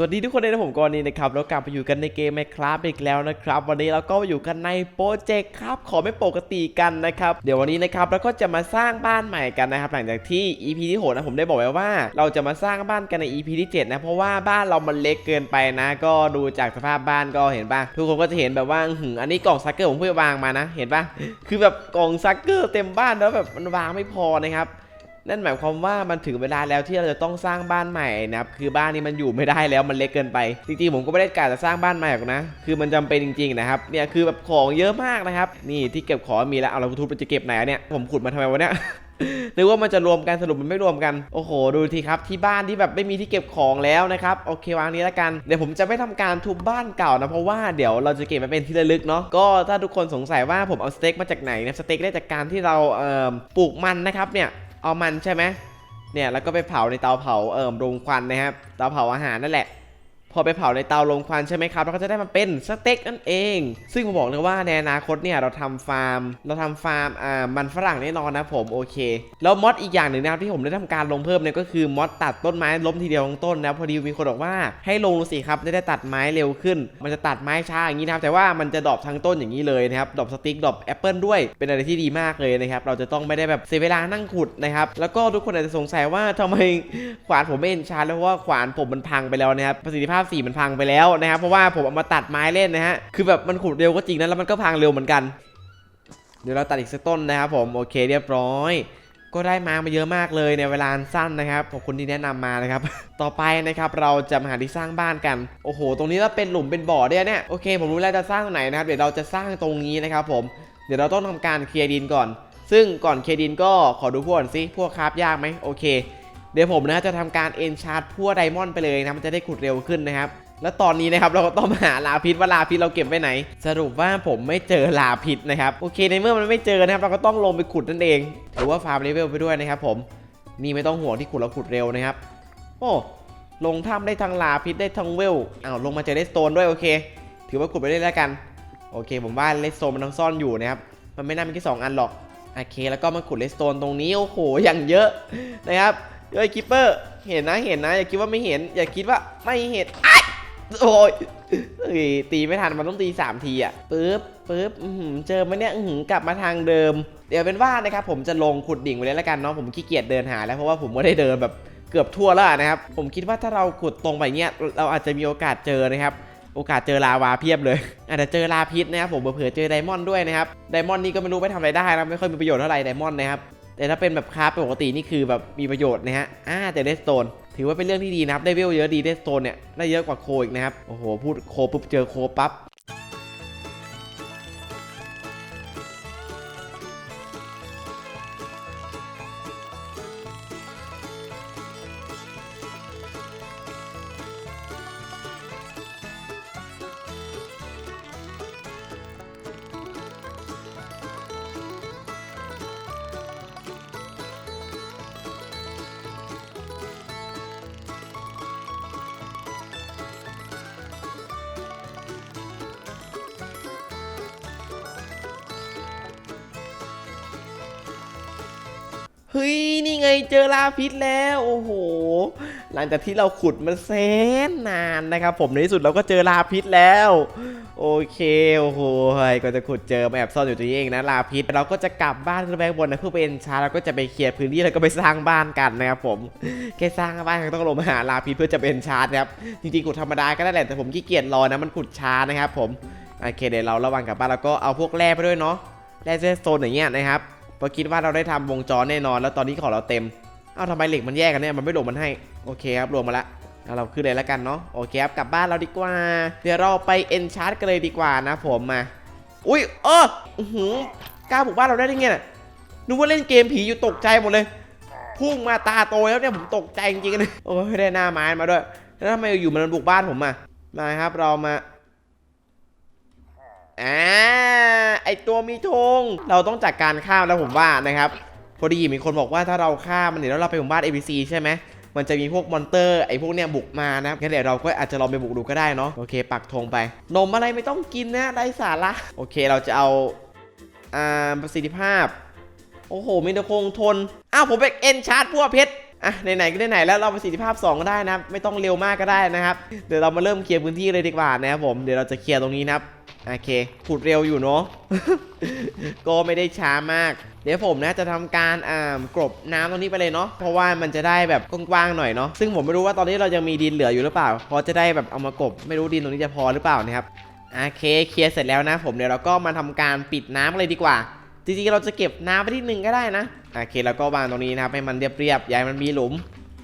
สวัสดีทุกคนเลยนะผมกรณีนะครับแล้วกลับไปอยู่กันในเกมไมครับอีกแล้วนะครับ วันนี้เราก็อยู่กันในโปรเจกต์ครับขอไม่ปกติกันนะครับ เดี๋ยววันนี้นะครับเราก็จะมาสร้างบ้านใหม่กันนะครับ หลังจากที่ EP ที่6นะผมได้บอกไว้ว่า เราจะมาสร้างบ้านกันใน EP ที่7นะเพราะว่าบ้านเรามันเล็กเกินไปนะ ก็ดูจากสภาพบ้านก็เห็นป่ะทุกคนก็จะเห็นแบบว่าหึอันนี้กล่องซักเกอร์ผมเพิ่งวางมานะ เห็นป่ะคือแบบกล่องซักเกอร์เต็มบ้านแล้วแบบมันวางไม่พอนะครับ นั่นหมายความว่ามันถึงเวลาแล้วที่เราจะต้องสร้างบ้านใหม่นะครับคือบ้านนี้มันอยู่ไม่ได้แล้วมันเล็กเกินไปจริงๆผมก็ไม่ได้กะจะสร้างบ้านใหม่หรอกนะ คือมันจำเป็นจริงๆนะครับเนี่ยคือแบบของเยอะมากนะครับ นี่ที่เก็บของมีแล้วเอาเราทุบมันจะเก็บไหนเนี่ยผมขุดมาทำไมวะเนี่ยนึกว่ามันจะรวมกันสรุปมันไม่รวมกันโอ้โห ดูทีครับที่บ้านที่แบบไม่มีที่เก็บของแล้วนะครับโอเควางนี้แล้วกันเดี๋ยวผมจะไม่ทำการทุบบ้านเก่านะเพราะว่าเดี๋ยวเราจะเก็บมาเป็นที่ระลึกเนาะก็ถ้าทุกคนสงสัยว่าผมเอาสเต็กมาจากไหนนะสเต็กได้จากการที่เราเอ่อปลูกมันนะครับเนี่ย เอามันใช่ไหมเนี่ยแล้วก็ไปเผาในเตาเผาเอ่อโรงควันนะครับเตาเผาอาหารนั่นแหละ อไปเผาในเตาโรงควันใช่ไหมครับเราก็จะได้มาเป็นสเต็กนั่นเอง ซึ่งผมบอกเลยว่าในอนาคตเนี่ยเราทำฟาร์ม เราทำฟาร์มอ่ามันฝรั่งแน่นอนนะผมโอเค แล้วมอดอีกอย่างหนึ่งนะครับที่ผมได้ทำการลงเพิ่มเนี่ยก็คือมอดตัดต้นไม้ล้มทีเดียวทั้งต้นนะพอดีมีคนบอกว่าให้ลงดูสิครับจะได้ตัดไม้เร็วขึ้น มันจะตัดไม้ช้าอย่างนี้นะครับแต่ว่ามันจะดรอปทั้งต้นอย่างนี้เลยนะครับดรอปสติ๊กดรอปแอปเปิลด้วยเป็นอะไรที่ดีมากเลยนะครับเราจะต้องไม่ได้แบบเสียเวลานั่งขุดนะครับแล้วก็ทุกคนอาจจะสงสัยว่าทำไมขวานผมไม่เห็นชาร์แล้วเพราะว่าขวานผมมันพังไปแล้วนะครับประสิทธิภาพสีมันพังไปแล้วนะครับเพราะว่าผมเอามาตัดไม้เล่นนะฮะคือแบบมันขุดเร็วก็จริงนะแล้วมันก็พังเร็วเหมือนกัน เดี๋ยวเราตัดอีกสักต้นนะครับผมโอเคเรียบร้อยก็ได้มามาเยอะมากเลยในเวลาสั้นนะครับขอบคุณที่แนะนำมานะครับ ต่อไปนะครับเราจะมาหาที่สร้างบ้านกัน โอ้โห ตรงนี้เราเป็นหลุมเป็นบ่อด้วยเนี่ยโอเค ผมรู้แล้วจะสร้างตรงไหนนะครับ เดี๋ยวเราจะสร้างตรงนี้นะครับผมเดี๋ยวเราต้องทำการเคลียร์ดินก่อน ซึ่งก่อนเคลียร์ดินก็ขอดูพวกก่อนสิพวกคราฟยากไหมโอเค เดี๋ยวผมนะจะทำการเอนชาร์จพวกไดมอนด์ไปเลยนะมันจะได้ขุดเร็วขึ้นนะครับแล้วตอนนี้นะครับเราก็ต้องหาลาพิษว่าลาพิษเราเก็บไว้ไหน สรุปว่าผมไม่เจอลาพิษนะครับโอเคในเมื่อมันไม่เจอนะครับเราก็ต้องลงไปขุดนั่นเองถือว่าฟาร์มเลเวลไปด้วยนะครับผมนี่ไม่ต้องห่วงที่ขุดเราขุดเร็วนะครับ โอ้ลงถ้ำได้ทั้งลาพิษได้ทั้งเวลอ้าวลงมาเจอเลสโตนด้วยโอเค ถือว่าขุดไปได้แล้วกัน โอเค ผมว่าเลสโตนมันต้องซ่อนอยู่นะครับมันไม่น่ามีแค่สองอันหรอกโอเค แล้วก็มาขุดเลสโตนตรงนี้โอ้โหอย่างเยอะนะครับ เฮ้ยคิปเปอร์ เห็นนะเห็นนะ อย่าคิดว่าไม่เห็น อย่าคิดว่าไม่เห็นอ้โอ้ยตีไม่ทันมันต้องตีสามทีอะปึ๊บปึ๊บเจอมันเนี่ยกลับมาทางเดิม เดี๋ยวเป็นว่านะครับผมจะลงขุดดิ่งไปเลยแล้วกันเนาะผมขี้เกียจเดินหาแล้วเพราะว่าผมก็ได้เดินแบบเกือบทั่วแล้วนะครับ ผมคิดว่าถ้าเราขุดตรงไปเนี้ยเราอาจจะมีโอกาสเจอนะครับ โอกาสเจอลาวาเพียบเลย อาจจะเจอลาพิษนะครับผมเผื่อเจอไดมอนด์ด้วยนะครับไดมอนด์นี่ก็ไม่รู้ไปทำอะไรได้นะไม่ค่อยมีประโยชน์เท่าไหร่ไดมอนด์นะครับ แต่ถ้าเป็นแบบคราฟปกตินี่คือแบบมีประโยชน์นะฮะอ่าแต่เดสโตนถือว่าเป็นเรื่องที่ดีนะครับได้เวลเยอะดีเดสโตนเนี่ยได้เยอะกว่าโคอีกนะครับโอ้โหพูดโคปุ๊บเจอโคปั๊บ เฮ้ย นี่ไงเจอลาพิษแล้ว โอ้โห หลังจากที่เราขุดมาแสนนานนะครับ ผมในที่สุดเราก็เจอลาพิษแล้ว โอเคโอ้โหก็จะขุดเจอมาแอบซ่อนอยู่ตรงนี้เองนะลาพิษเราก็จะกลับบ้านขึ้นไปข้างบนนะเพื่อไปเอ็นชาเราก็จะไปเคลียร์พื้นที่แล้วก็ไปสร้างบ้านกันนะครับผมแค่สร้างบ้านก็ต้องลงมาหาลาพิษเพื่อจะเป็นชาร์ครับจริงๆขุดธรรมดาก็ได้แหละแต่ผมขี้เกียจรอนะมันขุดช้านะครับผมโอเคเดี๋ยวเราระวังกลับบ้านแล้วก็เอาพวกแร่ไปด้วยเนาะแร่เซโซนอย่างเงี้ยนะครับ เพราะคิดว่าเราได้ทำวงจรแน่นอน แล้วตอนนี้ของเราเต็ม เอ้าทำไมเหล็กมันแยกกันเนี่ย มันไม่รวมมันให้ โอเคครับ รวมมาละเเราขึ้นเลยแล้วกันเนาะ โอเคครับ กลับบ้านเราดีกว่า เดี๋ยวเราไปเอนชาร์จกันเลยดีกว่านะผมมา อุ้ย เออหือกล้าบุกบ้านเราได้ยังไงน่ะนึกว่าเล่นเกมผีอยู่ตกใจหมดเลย พุ่งมาตาโตแล้วเนี่ยผมตกใจจริงๆเลยโอ้ยได้หน้าไม้มาด้วย แล้วทำไมอยู่มันบุกบ้านผมอะมาครับ เรามา อ่าไอตัวมีธงเราต้องจัดการฆ่าแล้วผมว่านะครับพอดีมีคนบอกว่าถ้าเราฆ่ามันเดี๋ยวเราไปหมู่บ้าน ABC ใช่ไหมมันจะมีพวกมอนเตอร์ไอพวกเนี้ยบุกมานะครับงั้นเดี๋ยวเราก็อาจจะลองไปบุกดูก็ได้เนาะโอเค ปักธงไป นมอะไรไม่ต้องกินนะได้สาระโอเคเราจะเอาอ่าประสิทธิภาพ โอ้โหมีแต่คงทน อ้าวผมไปเอ็นชาร์จพวกเพชรอะไหนๆก็ไหนๆแล้วเราประสิทธิภาพ 2 ก็ได้นะ ไม่ต้องเร็วมากก็ได้นะครับ เดี๋ยวเรามาเริ่มเคลียร์พื้นที่เลยดีกว่านะครับผมเดี๋ยวเราจะเคลียร์ตรงนี้นะครับ โอเคขุดเร็วอยู่เนาะ ก็ไม่ได้ช้ามาก เดี๋ยวผมนะจะทำการอ่ากรบน้ำตรงนี้ไปเลยเนาะ เพราะว่ามันจะได้แบบกว้างๆหน่อยเนาะ ซึ่งผมไม่รู้ว่าตอนนี้เรายังมีดินเหลืออยู่หรือเปล่าเพราะจะได้แบบเอามากรบไม่รู้ดินตรงนี้จะพอหรือเปล่านะครับ โอเคเคลียร์เสร็จแล้วนะ ผมเดี๋ยวเราก็มาทำการปิดน้ำเลยดีกว่า จริงๆเราจะเก็บน้ำไว้ที่หนึ่งก็ได้นะ โอเคแล้วก็วางตรงนี้นะครับให้มันเรียบๆอย่าให้มันมีหลุม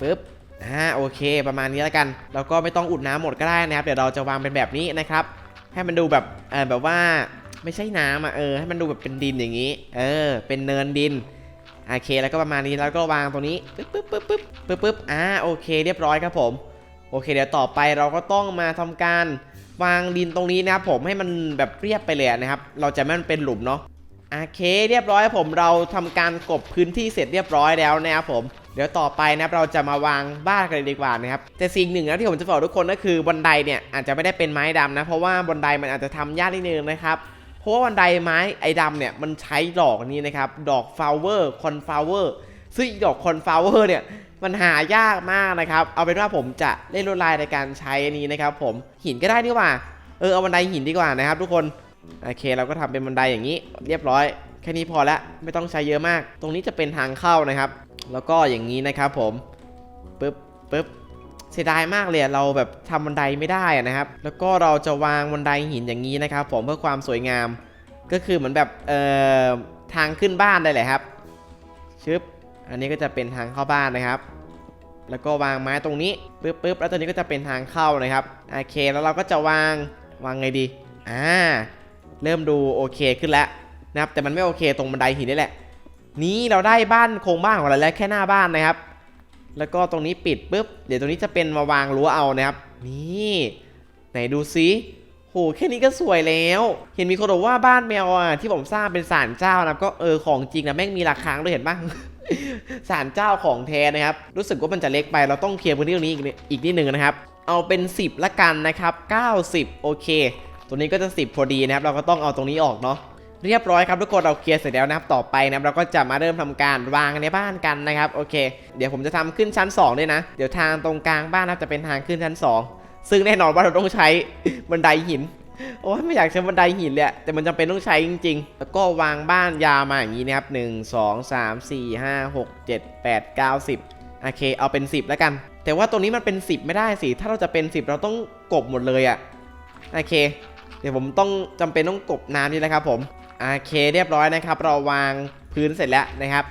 ปึ๊บอ่าโอเค ประมาณนี้แล้วกัน แล้วก็ไม่ต้องอุดน้ำหมดก็ได้นะครับ เดี๋ยวเราจะวางเป็นแบบนี้นะครับ ให้มันดูแบบเออแบบว่าไม่ใช่น้ำอะเออให้มันดูแบบเป็นดินอย่างนี้ เออ เป็นเนินดินโอเคแล้วก็ประมาณนี้แล้วก็วางตรงนี้ปึ๊บปึ๊บปึ๊บปึ๊บปึ๊บปึ๊บอ่าโอเค เรียบร้อยครับผม โอเค เดี๋ยวต่อไปเราก็ต้องมาทำการวางดินตรงนี้นะครับผมให้มันแบบเรียบไปเลยนะครับ เราจะไม่ให้มันเป็นหลุมเนาะโอเค เรียบร้อยผมเราทำการกบพื้นที่เสร็จเรียบร้อยแล้วนะครับผม เดี๋ยวต่อไปนะครับเราจะมาวางบ้านกันเลยดีกว่านะครับแต่สิ่งหนึ่งนะที่ผมจะบอกทุกคนก็คือบันไดเนี่ยอาจจะไม่ได้เป็นไม้ดำนะเพราะว่าบันไดมันอาจจะทำยากนิดนึงนะครับเพราะว่าบันไดไม้ไอ้ดำเนี่ยมันใช้ดอกนี้นะครับดอกฟลาวเวอร์คอนฟลาวเวอร์ซึ่งดอกคอนฟลาวเวอร์เนี่ยมันหายากมากนะครับเอาเป็นว่าผมจะเล่นลวดลายในการใช้อันนี้นะครับ ผมหินก็ได้นี่ว่าเออเอาบันไดหินดีกว่านะครับ ทุกคนโอเคเราก็ทำเป็นบันไดอย่างนี้ เรียบร้อยแค่นี้พอละไม่ต้องใช้เยอะมาก ตรงนี้จะเป็นทางเข้านะครับ แล้วก็อย่างนี้นะครับผมปึ๊บปึ๊บเสียดายมากเลยเราแบบทำบันไดไม่ได้นะครับ แล้วก็เราจะวางบันไดหินอย่างนี้นะครับผมเพื่อความสวยงาม ก็คือเหมือนแบบเอ่อทางขึ้นบ้านได้แหละครับชึบอันนี้ก็จะเป็นทางเข้าบ้านนะครับ แล้วก็วางไม้ตรงนี้ปึ๊บปึ๊บแล้วตัวนี้ก็จะเป็นทางเข้านะครับโอเคแล้วเราก็จะวางวางไงดีอ่าเริ่มดูโอเคขึ้นแล้วนะครับแต่มันไม่โอเคตรงบันไดหินนี่แหละ นี้เราได้บ้านโครงบ้านของเราแล้วแค่หน้าบ้านนะครับ แล้วก็ตรงนี้ปิดปุ๊บ เดี๋ยวตรงนี้จะเป็นมาวางรั้วเอานะครับ นี่ ไหนดูซิโหแค่นี้ก็สวยแล้ว เห็นมีคนบอกว่าบ้านแมวอะที่ผมสร้างเป็นศาลเจ้านะก็เออของจริงนะแม่งมีราคาด้วยเห็นปะศาลเจ้าของแท้นะครับ รู้สึกว่ามันจะเล็กไปเราต้องเคลียร์พื้นที่ตรงนี้อีกนิดอีกนิดหนึ่งนะครับ เอาเป็น 10 ละกันนะครับ 90 โอเค ตัวนี้ก็จะ 10 พอดีนะครับ เราก็ต้องเอาตรงนี้ออกเนาะ เรียบร้อยครับทุกคนเราเคลียร์เสร็จแล้วนะครับต่อไปนะครับเราก็จะมาเริ่มทำการวางในบ้านกันนะครับโอเค เดี๋ยวผมจะทำขึ้นชั้น2ด้วยนะ เดี๋ยวทางตรงกลางบ้านนะจะเป็นทางขึ้นชั้น 2 ซึ่งแน่นอนว่าเราต้องใช้บันไดหินโอ้ยไม่อยากใช้บันไดหินเลยแต่มันจำเป็นต้องใช้จริง ๆ แล้วก็วางบ้านยาวมาอย่างนี้นะครับ1 2 3 4 5 6 7 8 9 10โอเค เอาเป็น 10 แล้วกัน แต่ว่าตรงนี้มันเป็น 10 ไม่ได้สิ ถ้าเราจะเป็น 10 เราต้องกบหมดเลยอะโอเค เดี๋ยวผมต้องจำเป็นต้องกบน้ำนี่แหละครับผม โอเคเรียบร้อยนะครับ เราวางพื้นเสร็จแล้วนะครับ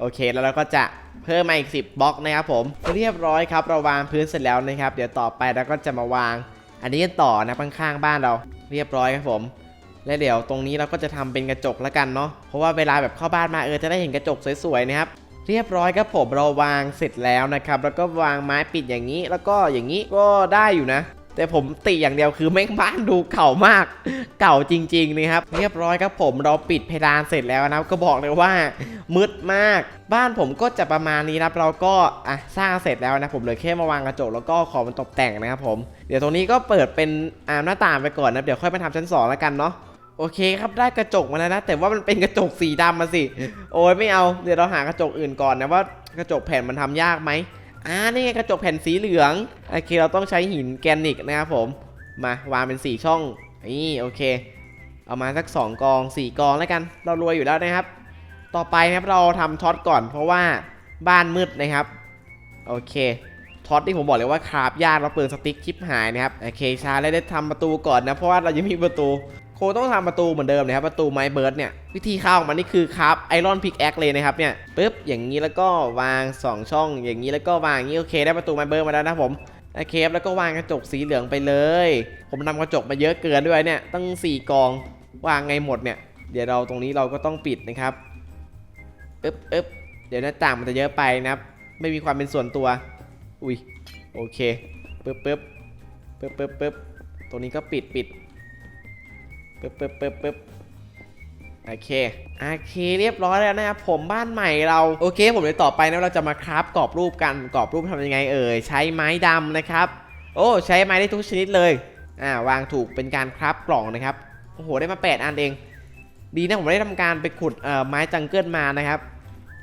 โอเคแล้วเราก็จะเพิ่มมาอีก 10บล็อกนะครับผมเรียบร้อยครับ เราวางพื้นเสร็จแล้วนะครับ เดี๋ยวต่อไปเราก็จะมาวาง อันนี้กันต่อนะข้างๆบ้านเรา เรียบร้อยครับผม และเดี๋ยวตรงนี้เราก็จะทำเป็นกระจกแล้วกันเนาะเพราะว่าเวลาแบบเข้าบ้านมาเออจะได้เห็นกระจกสวยๆนะครับเรียบร้อยครับผมเราวางเสร็จแล้วนะครับ แล้วก็วางไม้ปิดอย่างนี้ แล้วก็อย่างนี้ก็ได้อยู่นะ แต่ผมติอย่างเดียวคือแม่งบ้านดูเก่ามาก เก่าจริงๆนะครับ เรียบร้อยครับผมเราปิดเพดานเสร็จแล้วนะก็บอกเลยว่ามืดมาก บ้านผมก็จะประมาณนี้นะครับเราก็อะสร้างเสร็จแล้วนะผมเลยแค่มาวางกระจกแล้วก็ขอมันตกแต่งนะครับผมเดี๋ยวตรงนี้ก็เปิดเป็นอ่าหน้าต่างไปก่อนนะเดี๋ยวค่อยมาทำชั้นสองแล้วกันเนาะโอเคครับได้กระจกมาแล้วนะ แต่ว่ามันเป็นกระจกสีดำมาสิ โอ้ยไม่เอา เดี๋ยวเราหากระจกอื่นก่อนนะว่ากระจกแผ่นมันทำยากไหม อ่านี่ไงกระจกแผ่นสีเหลืองโอเคเราต้องใช้หินแกรนิกนะครับผมมาวางเป็น4ช่องนี่โอเค เอามาสัก 2 กอง 4 กองแล้วกัน เรารวยอยู่แล้วนะครับ ต่อไปนะครับเราทำท็อตก่อน เพราะว่าบ้านมืดนะครับโอเคท็อตที่ผมบอกเลยว่าคราบยากเราเปิดสติ๊กชิปหายนะครับโอเคชาแล้วได้ทำประตูก่อนนะเพราะว่าเรายังมีประตู โคต้องทำประตูเหมือนเดิมนะครับประตูไม้เบิร์ดเนี่ยวิธีเข้าของมันนี่คือครับไอรอนพิกแอคเลยนะครับเนี่ยปึ๊บอย่างนี้แล้วก็วาง 2 ช่อง อย่างนี้แล้วก็วางอย่างนี้โอเคได้ประตูไม้เบิร์ดมาแล้วนะผมโอเคแล้วก็วางกระจกสีเหลืองไปเลย ผมนำกระจกมาเยอะเกินด้วยเนี่ยตั้ง 4 กองวางไงหมดเนี่ย เดี๋ยวเราตรงนี้เราก็ต้องปิดนะครับอึ๊บอึ๊บเดี๋ยวหน้าต่างมันจะเยอะไปนะครับไม่มีความเป็นส่วนตัว อุ้ยโอเคปึ๊บปึ๊บปึ๊บปึ๊บปึ๊บตรงนี้ก็ปิดปิด ปึ๊บปึ๊บปึ๊บปึ๊บโอเค โอเคเรียบร้อยแล้วนะครับผมบ้านใหม่เรา โอเค ผมเดี๋ยต่อไปนะเราจะมาคราฟกรอบรูปกันกรอบรูปทำยังไงเอ่ยใช้ไม้ดำนะครับ โอ้ใช้ไม้ได้ทุกชนิดเลยอ่าวางถูกเป็นการคราฟกล่องนะครับโอ้โหได้มา 8 อันเอง ดีนะผมได้ทำการไปขุดเอ่อไม้จังเกิลมานะครับ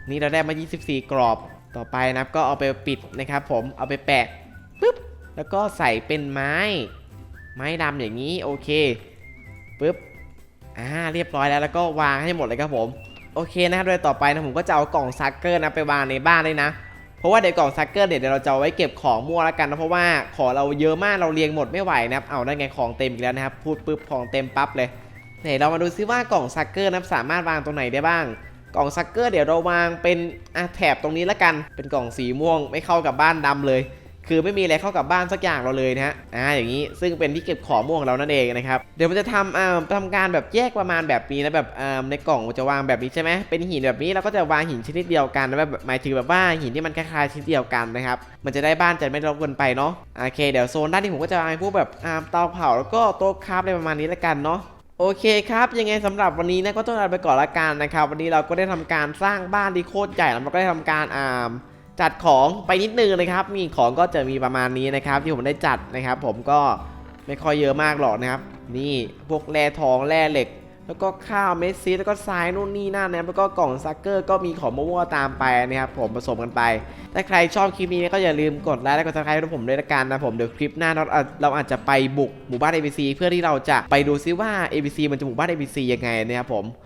นี่เราได้มา 24 กรอบต่อไปนะครับก็เอาไปปิดนะครับ ผมเอาไปแปะปุ๊บแล้วก็ใส่เป็นไม้ ไม้ดำอย่างนี้โอเค ปุ๊บอ่าเรียบร้อยแล้วแล้วก็วางให้หมดเลยครับผมโอเคนะครับโดยต่อไปนะผมก็จะเอากล่องซักเกอร์นะไปวางในบ้านเลยนะเพราะว่าเดี๋ยวกล่องซักเกอร์เนี่ยเดี๋ยวเราจะเอาไว้เก็บของมั่วแล้วกันนะเพราะว่าของเราเยอะมากเราเรียงหมดไม่ไหวนะครับเอาได้ไงของเต็มอีกแล้วนะครับพูดปุ๊บของเต็มปั๊บเลยไหนเรามาดูซิว่ากล่องซักเกอร์นะสามารถวางตรงไหนได้บ้าง กล่องซักเกอร์เดี๋ยวเราวางเป็นอะแถบตรงนี้แล้วกันเป็นกล่องสีม่วงไม่เข้ากับบ้านดำเลย คือไม่มีอะไรเข้ากับบ้านสักอย่างเราเลยนะฮะอ่าอย่างนี้ซึ่งเป็นที่เก็บของม่วงของเรานั่นเองนะครับเดี๋ยวมันจะทำอ่าทำการแบบแยกประมาณแบบนี้นะแบบอ่าในกล่องจะวางแบบนี้ใช่ไหมเป็นหินแบบนี้เราก็จะวางหินชนิดเดียวกันนะแบบหมายถึงแบบว่าหินที่มันคล้ายๆชนิดเดียวกันนะครับมันจะได้บ้านจะไม่รบกวนไปเนาะโอเคเดี๋ยวโซนด้านนี้ผมก็จะวางพวกแบบอ่าเตาเผาแล้วก็โต๊ะคราฟอะไรประมาณนี้ละกันเนาะโอเคครับยังไงสำหรับวันนี้นะก็ต้องลาไปก่อนละกันนะครับ วันนี้เราก็ได้ทำการสร้างบ้านที่โคตรใหญ่แล้วเราก็ได้ทำการอ่า จัดของไปนิดนึงนะครับ มีของก็จะมีประมาณนี้นะครับ ที่ผมได้จัดนะครับ ผมก็ไม่ค่อยเยอะมากหรอกนะครับ นี่พวกแร่ทองแร่เหล็ก แล้วก็ข้าวเมสซีแล้วก็ทรายนู่นนี่นั่นนะแล้วก็กล่องซักเกอร์ก็มีของมั่วๆตามไปนะครับ ผมผสมกันไป ถ้าใครชอบคลิปนี้ก็อย่าลืมกดไลค์และกดซับสไครต์ให้ผมด้วยละกันนะผมเดี๋ยวคลิปหน้าเราอาจเราอาจจะไปบุกหมู่บ้าน ABC เพื่อที่เราจะไปดูซิว่า ABC มันจะหมู่บ้าน ABC ยังไงนะครับผม